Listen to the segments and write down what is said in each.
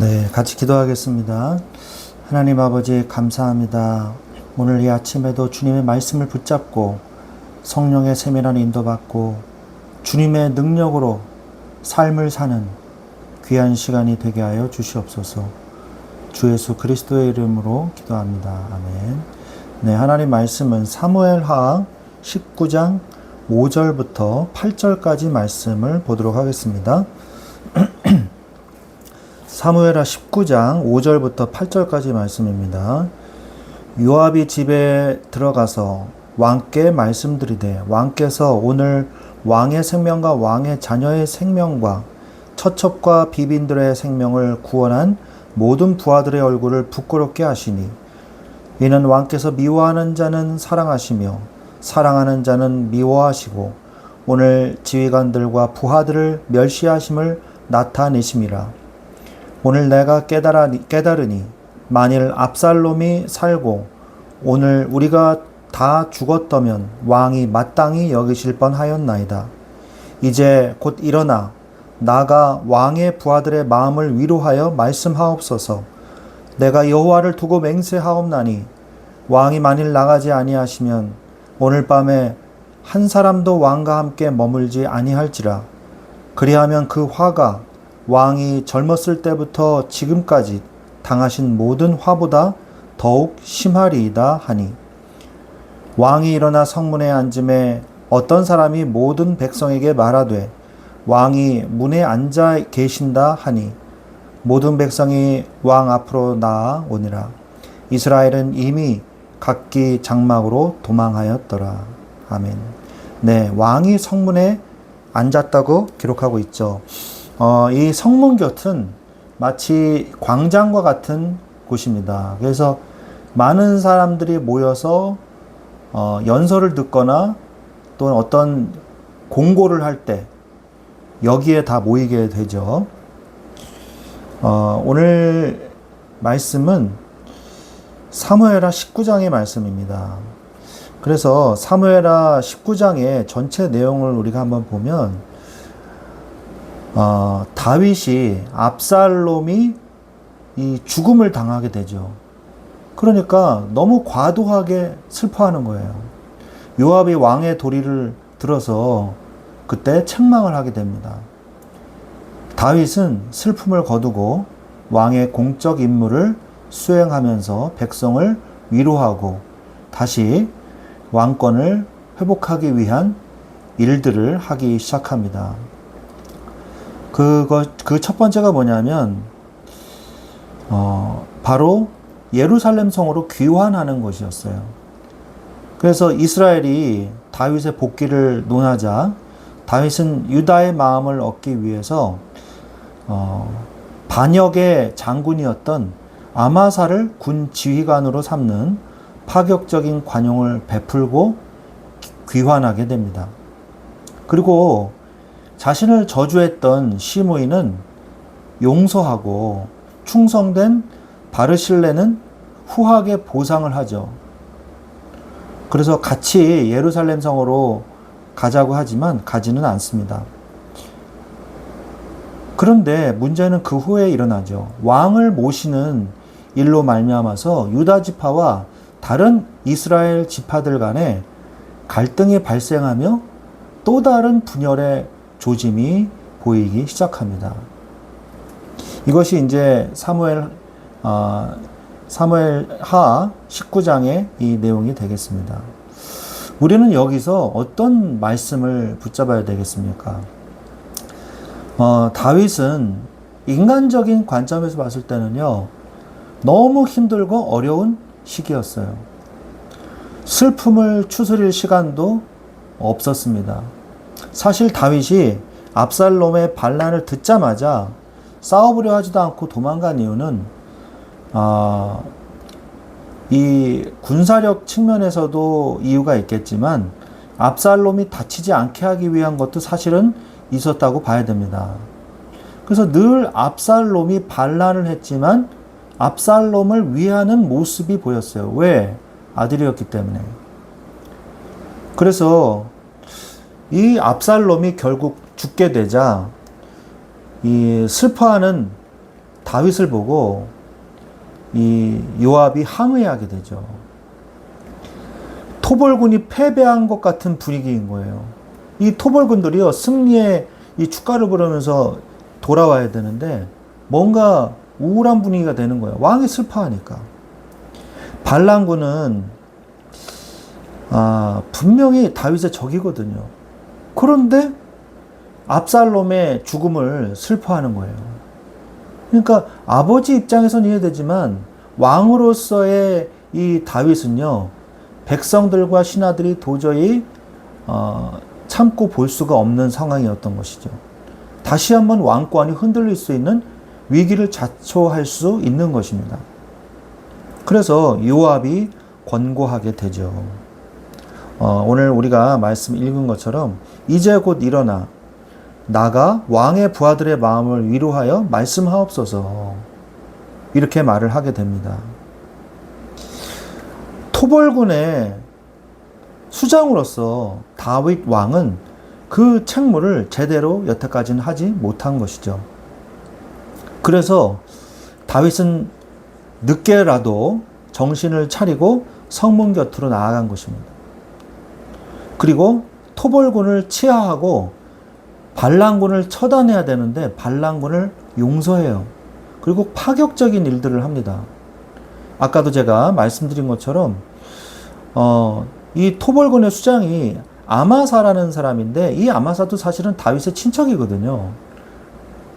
네, 같이 기도하겠습니다. 하나님 아버지 감사합니다. 오늘 이 아침에도 주님의 말씀을 붙잡고 성령의 세밀한 인도받고 주님의 능력으로 삶을 사는 귀한 시간이 되게 하여 주시옵소서. 주 예수 그리스도의 이름으로 기도합니다. 아멘. 네, 하나님 말씀은 사무엘하 19장 5절부터 8절까지 말씀을 보도록 하겠습니다. 사무엘하 19장 5절부터 8절까지 말씀입니다. 요압이 집에 들어가서 왕께 말씀드리되 왕께서 오늘 왕의 생명과 왕의 자녀의 생명과 처첩과 비빈들의 생명을 구원한 모든 부하들의 얼굴을 부끄럽게 하시니 이는 왕께서 미워하는 자는 사랑하시며 사랑하는 자는 미워하시고 오늘 지휘관들과 부하들을 멸시하심을 나타내심이라 오늘 내가 깨달아, 깨달으니 만일 압살롬이 살고 오늘 우리가 다 죽었다면 왕이 마땅히 여기실 뻔하였나이다. 이제 곧 일어나 나가 왕의 부하들의 마음을 위로하여 말씀하옵소서. 내가 여호와를 두고 맹세하옵나니 왕이 만일 나가지 아니하시면 오늘 밤에 한 사람도 왕과 함께 머물지 아니할지라. 그리하면 그 화가 왕이 젊었을 때부터 지금까지 당하신 모든 화보다 더욱 심하리이다 하니 왕이 일어나 성문에 앉음에 어떤 사람이 모든 백성에게 말하되 왕이 문에 앉아 계신다 하니 모든 백성이 왕 앞으로 나아 오니라 이스라엘은 이미 각기 장막으로 도망하였더라 아멘. 네, 왕이 성문에 앉았다고 기록하고 있죠. 어, 이 성문 곁은 마치 광장과 같은 곳입니다. 그래서 많은 사람들이 모여서 어, 연설을 듣거나 또는 어떤 공고를 할 때 여기에 다 모이게 되죠. 어, 오늘 말씀은 사무엘하 19장의 말씀입니다. 그래서 사무엘하 19장의 전체 내용을 우리가 한번 보면 어, 다윗이 압살롬이 이 죽음을 당하게 되죠. 그러니까 너무 과도하게 슬퍼하는 거예요. 요압이 왕의 도리를 들어서 그때 책망을 하게 됩니다. 다윗은 슬픔을 거두고 왕의 공적 임무를 수행하면서 백성을 위로하고 다시 왕권을 회복하기 위한 일들을 하기 시작합니다. 그거 그첫 번째가 뭐냐면 어, 바로 예루살렘 성으로 귀환하는 것이었어요. 그래서 이스라엘이 다윗의 복귀를 논하자 다윗은 유다의 마음을 얻기 위해서 어, 반역의 장군이었던 아마사를 군 지휘관으로 삼는 파격적인 관용을 베풀고 귀환하게 됩니다. 그리고 자신을 저주했던 시므이는 용서하고 충성된 바르실레는 후하게 보상을 하죠. 그래서 같이 예루살렘 성으로 가자고 하지만 가지는 않습니다. 그런데 문제는 그 후에 일어나죠. 왕을 모시는 일로 말미암아서 유다 지파와 다른 이스라엘 지파들 간에 갈등이 발생하며 또 다른 분열의 조짐이 보이기 시작합니다. 이것이 이제 사무엘 어, 사무엘 하 19장의 이 내용이 되겠습니다. 우리는 여기서 어떤 말씀을 붙잡아야 되겠습니까? 어, 다윗은 인간적인 관점에서 봤을 때는요, 너무 힘들고 어려운 시기였어요. 슬픔을 추스릴 시간도 없었습니다. 사실 다윗이 압살롬의 반란을 듣자마자 싸워보려 하지도 않고 도망간 이유는 아, 이 군사력 측면에서도 이유가 있겠지만 압살롬이 다치지 않게 하기 위한 것도 사실은 있었다고 봐야 됩니다. 그래서 늘 압살롬이 반란을 했지만 압살롬을 위하는 모습이 보였어요. 왜? 아들이었기 때문에. 그래서 이 압살롬이 결국 죽게 되자 이 슬퍼하는 다윗을 보고 이 요압이 항의하게 되죠. 토벌군이 패배한 것 같은 분위기인 거예요. 이 토벌군들이요 승리의 이 축가를 부르면서 돌아와야 되는데 뭔가 우울한 분위기가 되는 거예요. 왕이 슬퍼하니까. 반란군은 아, 분명히 다윗의 적이거든요. 그런데 압살롬의 죽음을 슬퍼하는 거예요. 그러니까 아버지 입장에선 이해되지만 왕으로서의 이 다윗은요 백성들과 신하들이 도저히 어, 참고 볼 수가 없는 상황이었던 것이죠. 다시 한번 왕권이 흔들릴 수 있는 위기를 자초할 수 있는 것입니다. 그래서 요압이 권고하게 되죠. 어, 오늘 우리가 말씀 읽은 것처럼 이제 곧 일어나 나가 왕의 부하들의 마음을 위로하여 말씀하옵소서 이렇게 말을 하게 됩니다. 토벌군의 수장으로서 다윗 왕은 그 책무를 제대로 여태까지는 하지 못한 것이죠. 그래서 다윗은 늦게라도 정신을 차리고 성문 곁으로 나아간 것입니다. 그리고 토벌군을 치하하고 반란군을 처단해야 되는데 반란군을 용서해요. 그리고 파격적인 일들을 합니다. 아까도 제가 말씀드린 것처럼 어, 이 토벌군의 수장이 아마사라는 사람인데 이 아마사도 사실은 다윗의 친척이거든요.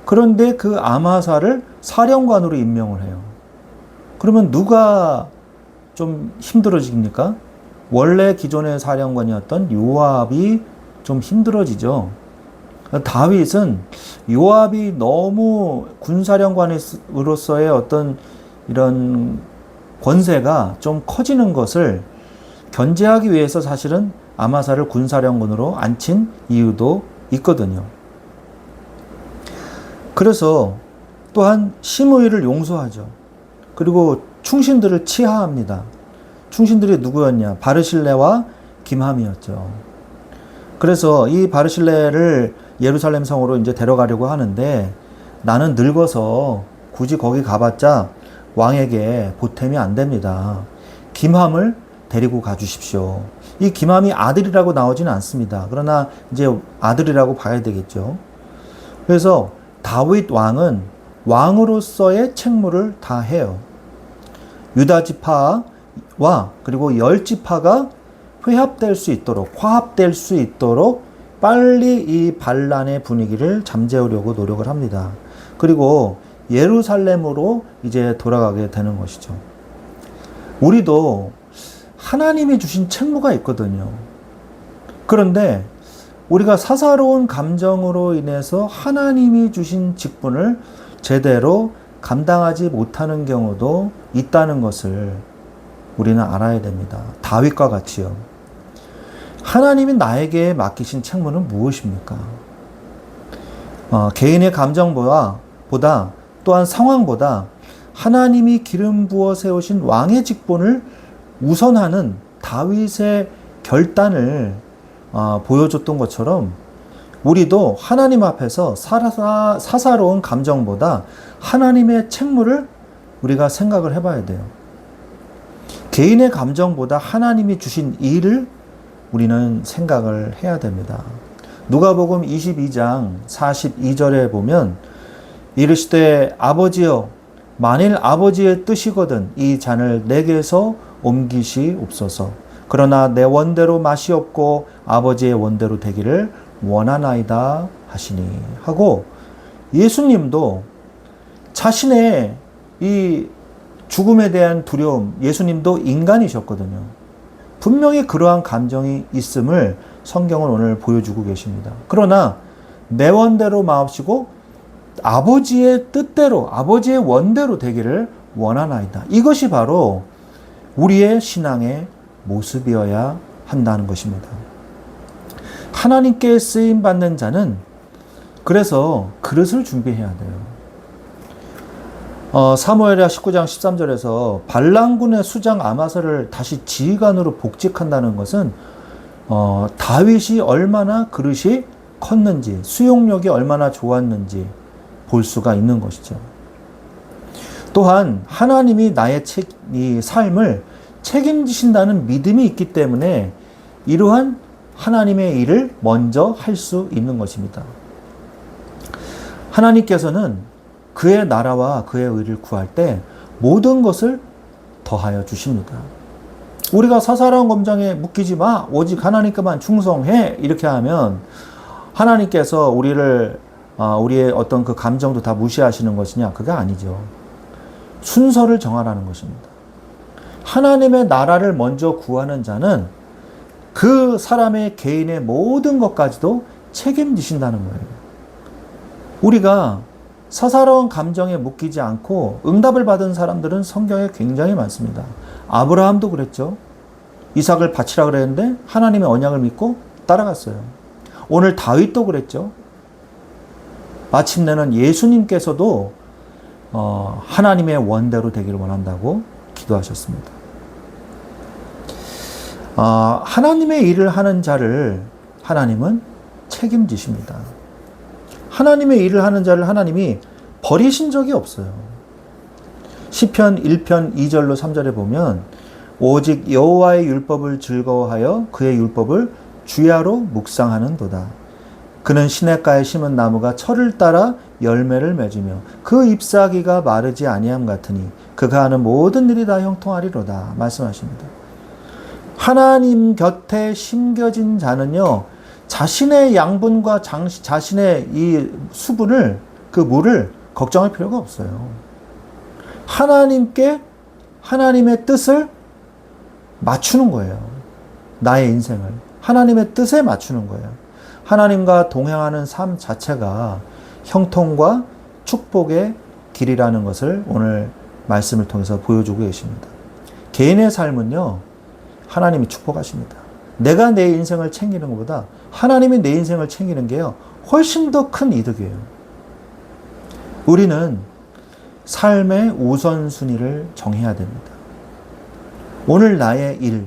그런데 그 아마사를 사령관으로 임명을 해요. 그러면 누가 좀 힘들어집니까? 원래 기존의 사령관이었던 요압이 좀 힘들어지죠. 다윗은 요압이 너무 군사령관으로서의 어떤 이런 권세가 좀 커지는 것을 견제하기 위해서 사실은 아마사를 군사령관으로 앉힌 이유도 있거든요. 그래서 또한 심의를 용서하죠. 그리고 충신들을 치하합니다. 충신들이 누구였냐? 바르실레와 김함이었죠. 그래서 이 바르실레를 예루살렘 성으로 이제 데려가려고 하는데 나는 늙어서 굳이 거기 가봤자 왕에게 보탬이 안 됩니다. 김함을 데리고 가 주십시오. 이 김함이 아들이라고 나오지는 않습니다. 그러나 이제 아들이라고 봐야 되겠죠. 그래서 다윗 왕은 왕으로서의 책무를 다 해요. 유다 지파 와 그리고 열 지파가 회합될 수 있도록 화합될 수 있도록 빨리 이 반란의 분위기를 잠재우려고 노력을 합니다. 그리고 예루살렘으로 이제 돌아가게 되는 것이죠. 우리도 하나님이 주신 책무가 있거든요. 그런데 우리가 사사로운 감정으로 인해서 하나님이 주신 직분을 제대로 감당하지 못하는 경우도 있다는 것을 우리는 알아야 됩니다. 다윗과 같이요. 하나님이 나에게 맡기신 책무는 무엇입니까? 어, 개인의 감정보다 보다 또한 상황보다 하나님이 기름 부어 세우신 왕의 직분을 우선하는 다윗의 결단을 어, 보여줬던 것처럼 우리도 하나님 앞에서 사사, 사사로운 감정보다 하나님의 책무를 우리가 생각을 해봐야 돼요. 개인의 감정보다 하나님이 주신 일을 우리는 생각을 해야 됩니다. 누가복음 22장 42절에 보면 이르시되 아버지여 만일 아버지의 뜻이거든 이 잔을 내게서 옮기시옵소서. 그러나 내 원대로 맛이 없고 아버지의 원대로 되기를 원하나이다 하시니 하고 예수님도 자신의 이 죽음에 대한 두려움, 예수님도 인간이셨거든요. 분명히 그러한 감정이 있음을 성경은 오늘 보여주고 계십니다. 그러나 내 원대로 마옵시고 아버지의 뜻대로, 아버지의 원대로 되기를 원하나이다. 이것이 바로 우리의 신앙의 모습이어야 한다는 것입니다. 하나님께 쓰임 받는 자는 그래서 그릇을 준비해야 돼요. 어, 사무엘하 19장 13절에서 반란군의 수장 아마사를 다시 지휘관으로 복직한다는 것은 어, 다윗이 얼마나 그릇이 컸는지 수용력이 얼마나 좋았는지 볼 수가 있는 것이죠. 또한 하나님이 나의 책, 이 삶을 책임지신다는 믿음이 있기 때문에 이러한 하나님의 일을 먼저 할 수 있는 것입니다. 하나님께서는 그의 나라와 그의 의를 구할 때 모든 것을 더하여 주십니다. 우리가 사사로운 검정에 묶이지 마. 오직 하나님께만 충성해. 이렇게 하면 하나님께서 우리를 아, 우리의 어떤 그 감정도 다 무시하시는 것이냐? 그게 아니죠. 순서를 정하라는 것입니다. 하나님의 나라를 먼저 구하는 자는 그 사람의 개인의 모든 것까지도 책임지신다는 거예요. 우리가 사사로운 감정에 묶이지 않고 응답을 받은 사람들은 성경에 굉장히 많습니다. 아브라함도 그랬죠. 이삭을 바치라 그랬는데 하나님의 언약을 믿고 따라갔어요. 오늘 다윗도 그랬죠. 마침내는 예수님께서도 어, 하나님의 원대로 되기를 원한다고 기도하셨습니다. 어, 하나님의 일을 하는 자를 하나님은 책임지십니다. 하나님의 일을 하는 자를 하나님이 버리신 적이 없어요. 시편 1편 2절로 3절에 보면 오직 여호와의 율법을 즐거워하여 그의 율법을 주야로 묵상하는도다. 그는 시냇가에 심은 나무가 철을 따라 열매를 맺으며 그 잎사귀가 마르지 아니함 같으니 그가 하는 모든 일이 다 형통하리로다 말씀하십니다. 하나님 곁에 심겨진 자는요 자신의 양분과 장, 자신의 이 수분을 그 물을 걱정할 필요가 없어요. 하나님께 하나님의 뜻을 맞추는 거예요. 나의 인생을 하나님의 뜻에 맞추는 거예요. 하나님과 동행하는 삶 자체가 형통과 축복의 길이라는 것을 오늘 말씀을 통해서 보여주고 계십니다. 개인의 삶은요, 하나님이 축복하십니다. 내가 내 인생을 챙기는 것보다 하나님이 내 인생을 챙기는 게요, 훨씬 더 큰 이득이에요. 우리는 삶의 우선순위를 정해야 됩니다. 오늘 나의 일,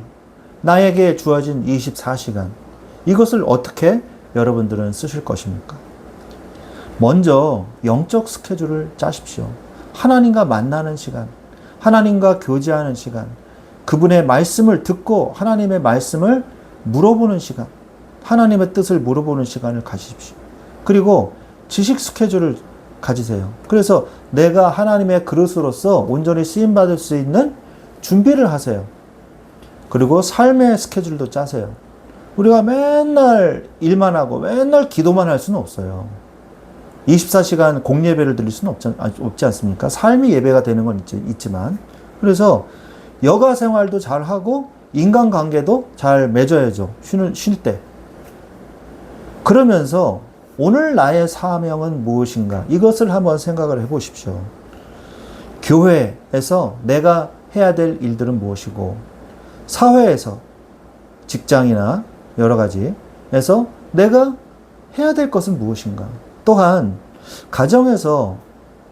나에게 주어진 24시간, 이것을 어떻게 여러분들은 쓰실 것입니까? 먼저 영적 스케줄을 짜십시오. 하나님과 만나는 시간, 하나님과 교제하는 시간, 그분의 말씀을 듣고 하나님의 말씀을 물어보는 시간, 하나님의 뜻을 물어보는 시간을 가지십시오. 그리고 지식 스케줄을 가지세요. 그래서 내가 하나님의 그릇으로서 온전히 쓰임 받을 수 있는 준비를 하세요. 그리고 삶의 스케줄도 짜세요. 우리가 맨날 일만 하고 맨날 기도만 할 수는 없어요. 24시간 공예배를 드릴 수는 없지, 없지 않습니까? 삶이 예배가 되는 건 있지, 있지만. 그래서 여가 생활도 잘 하고 인간 관계도 잘 맺어야죠. 쉬는, 쉴 때. 그러면서 오늘 나의 사명은 무엇인가? 이것을 한번 생각을 해 보십시오. 교회에서 내가 해야 될 일들은 무엇이고, 사회에서 직장이나 여러 가지에서 내가 해야 될 것은 무엇인가? 또한 가정에서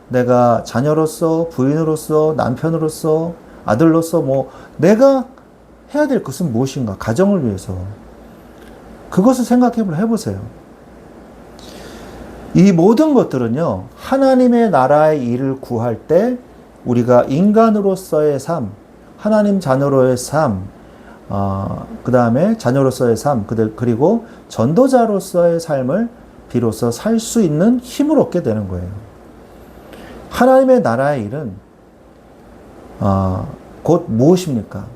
내가 자녀로서 부인으로서 남편으로서 아들로서 뭐 내가 해야 될 것은 무엇인가? 가정을 위해서 그것을 생각해 보세요. 이 모든 것들은요, 하나님의 나라의 일을 구할 때 우리가 인간으로서의 삶, 하나님 자녀로의 삶, 어, 그 다음에 자녀로서의 삶, 그리고 전도자로서의 삶을 비로소 살 수 있는 힘을 얻게 되는 거예요. 하나님의 나라의 일은 어, 곧 무엇입니까?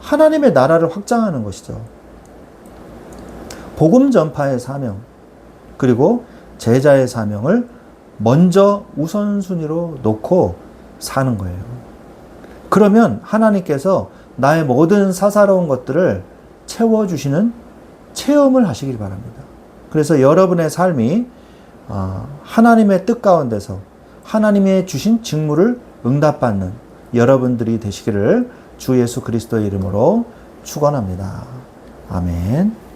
하나님의 나라를 확장하는 것이죠. 복음 전파의 사명, 그리고 제자의 사명을 먼저 우선순위로 놓고 사는 거예요. 그러면 하나님께서 나의 모든 사사로운 것들을 채워주시는 체험을 하시길 바랍니다. 그래서 여러분의 삶이 아, 하나님의 뜻 가운데서 하나님의 주신 직무를 응답받는 여러분들이 되시기를 주 예수 그리스도의 이름으로 축원합니다. 아멘.